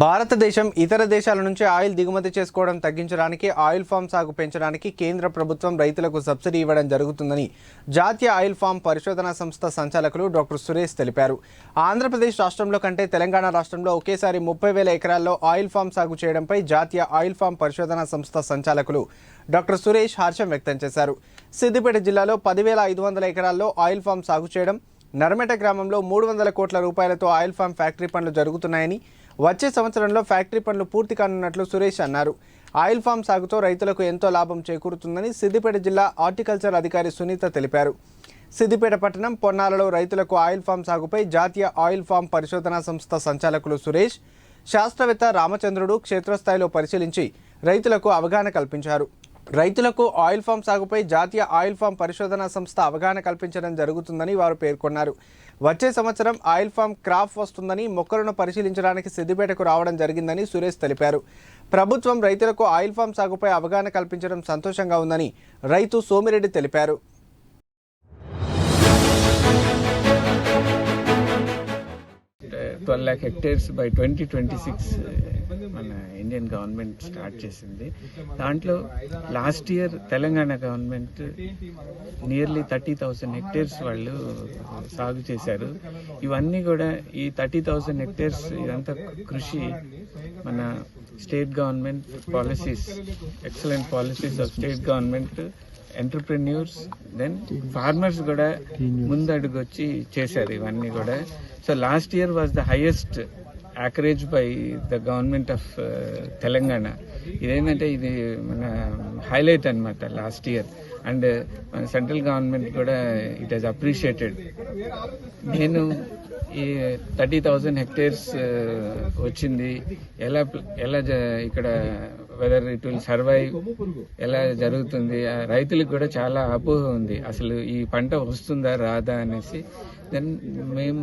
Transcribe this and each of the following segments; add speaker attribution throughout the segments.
Speaker 1: భారతదేశం ఇతర దేశాల నుంచి ఆయిల్ దిగుమతి చేసుకోవడం తగ్గించడానికి ఆయిల్ ఫామ్ సాగు పెంచడానికి కేంద్ర ప్రభుత్వం రైతులకు సబ్సిడీ ఇవ్వడం జరుగుతుందని జాతీయ ఆయిల్ ఫామ్ పరిశోధనా సంస్థ సంచాలకులు డాక్టర్ సురేష్ తెలిపారు. ఆంధ్రప్రదేశ్ రాష్ట్రంలో కంటే తెలంగాణ రాష్ట్రంలో ఒకేసారి ముప్పై వేల ఎకరాల్లో ఆయిల్ ఫామ్ సాగు చేయడంపై జాతీయ ఆయిల్ ఫామ్ పరిశోధనా సంస్థ సంచాలకులు డాక్టర్ సురేష్ హర్షం వ్యక్తం చేశారు. సిద్దిపేట జిల్లాలో పదివేల ఐదు వందల ఎకరాల్లో ఆయిల్ ఫామ్ సాగు చేయడం నర్మెట గ్రామంలో మూడు వందల కోట్ల రూపాయలతో ఆయిల్ ఫామ్ ఫ్యాక్టరీ పనులు జరుగుతున్నాయని వచ్చే సంవత్సరంలో ఫ్యాక్టరీ పనులు పూర్తి కానున్నట్లు సురేష్ అన్నారు. ఆయిల్ ఫామ్ సాగుతో రైతులకు ఎంతో లాభం చేకూరుతుందని సిద్దిపేట జిల్లా హార్టికల్చర్ అధికారి సునీత తెలిపారు. సిద్దిపేట పట్టణం పొన్నాలలో రైతులకు ఆయిల్ ఫామ్ సాగుపై జాతీయ ఆయిల్ ఫామ్ పరిశోధనా సంస్థ సంచాలకులు సురేష్ శాస్త్రవేత్త రామచంద్రుడు క్షేత్రస్థాయిలో పరిశీలించి రైతులకు అవగాహన కల్పించారు. రైతులకు ఆయిల్ ఫామ్ సాగుపై జాతీయ ఆయిల్ ఫామ్ పరిశోధనా సంస్థ అవగాహన కల్పించడం జరుగుతుందని వారు పేర్కొన్నారు. వచ్చే సంవత్సరం ఆయిల్ ఫామ్ క్రాప్ వస్తుందని మొక్కలను పరిశీలించడానికి సిద్దిపేటకు రావడం జరిగిందని సురేష్ తెలిపారు. ప్రభుత్వం రైతులకు ఆయిల్ ఫామ్ సాగుపై అవగాహన కల్పించడం సంతోషంగా ఉందని రైతు సోమిరెడ్డి తెలిపారు.
Speaker 2: Twelve lakh hectares by twenty twenty six మన ఇండియన్ గవర్నమెంట్ స్టార్ట్ చేసింది. దాంట్లో last year Telangana government nearly thirty thousand hectares వాళ్ళు సాగు చేశారు. ఇవన్నీ కూడా ఈ థర్టీ థౌసండ్ హెక్టేర్స్ ఇదంతా కృషి మన state government policies excellent policies of state government entrepreneurs then farmers కూడా ముందడుగు వచ్చి చేశారు ఇవన్నీ కూడా. So last year was the highest acreage by the government of Telangana ఇదేంటంటే ఇది మన హైలైట్ అనమాట లాస్ట్ ఇయర్ అండ్ మన సెంట్రల్ గవర్నమెంట్ కూడా ఇట్ హెస్ అప్రిషియేటెడ్ నేను ఈ థర్టీ థౌజండ్ హెక్టేర్స్ వచ్చింది. ఎలా ఎలా జ- ఇక్కడ వెదర్ ఇట్ విల్ సర్వైవ్ ఎలా జరుగుతుంది? ఆ రైతులకు కూడా చాలా అపోహ ఉంది. అసలు ఈ పంట వస్తుందా రాదా అనేసి. దెన్ మేము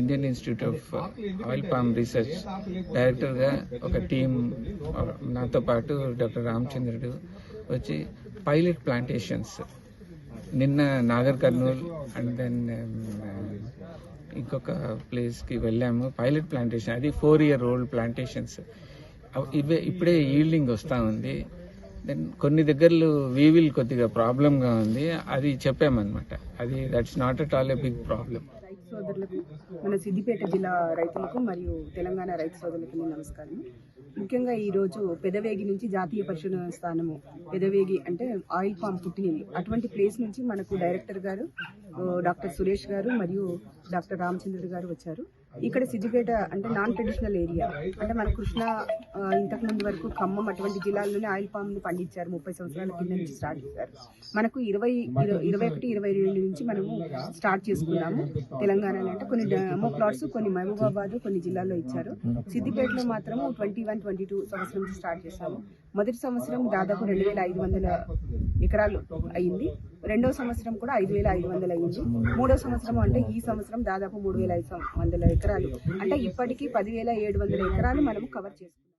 Speaker 2: Indian Institute of Oil Palm Research డైరెక్టర్గా ఒక టీం నాతో పాటు డాక్టర్ రామచంద్రుడు వచ్చి పైలట్ ప్లాంటేషన్స్ నిన్న నాగర్ కర్నూల్ అండ్ దెన్ ఇంకొక ప్లేస్కి వెళ్ళాము. పైలట్ ప్లాంటేషన్ అది ఫోర్ ఇయర్ ఓల్డ్ ప్లాంటేషన్స్ ఇవే ఇప్పుడే ఈల్డింగ్ వస్తూ ఉంది. దెన్ కొన్ని దగ్గరలో వీవిల్ కొద్దిగా ప్రాబ్లంగా ఉంది. అది చెప్పామన్నమాట. అది that's not at all a big problem
Speaker 3: రైతు సోదరులకు మన సిద్దిపేట జిల్లా రైతులకు మరియు తెలంగాణ రైతు సోదరులకు నమస్కారం. ముఖ్యంగా ఈరోజు పెదవేగి నుంచి జాతీయ పరిశోధన స్థానము పెదవేగి అంటే ఆయిల్ పామ్ పుట్టినవి అటువంటి ప్లేస్ నుంచి మనకు డైరెక్టర్ గారు డాక్టర్ సురేష్ గారు మరియు డాక్టర్ రామచంద్రుడు గారు వచ్చారు. ఇక్కడ సిద్దిపేట అంటే నాన్ ట్రెడిషనల్ ఏరియా అంటే మన కృష్ణ ఇంతకు ముందు వరకు ఖమ్మం అటువంటి జిల్లాల్లోనే ఆయిల్ పామ్ను పండించారు ముప్పై సంవత్సరాల కింద నుంచి స్టార్ట్ చేశారు. మనకు ఇరవై ఇరవై ఒకటి ఇరవై రెండు నుంచి మనము స్టార్ట్ చేసుకున్నాము తెలంగాణలో. అంటే కొన్ని డెమో ప్లాట్స్ కొన్ని మహబూబాబాద్ కొన్ని జిల్లాల్లో ఇచ్చారు. సిద్దిపేటలో మాత్రం ట్వంటీ వన్ ట్వంటీ టూ సంవత్సరం నుంచి స్టార్ట్ చేశాము. మొదటి సంవత్సరం దాదాపు రెండు వేల ఐదు వందల ఎకరాలు అయింది. రెండో సంవత్సరం కూడా ఐదు వేల ఐదు వందలు అయ్యింది మూడో సంవత్సరం అంటే ఈ సంవత్సరం దాదాపు మూడు వేల ఐదు వందల ఎకరాలు. అంటే ఇప్పటికీ పదివేల ఏడు వందల ఎకరాలు మనము కవర్ చేసుకుంటాం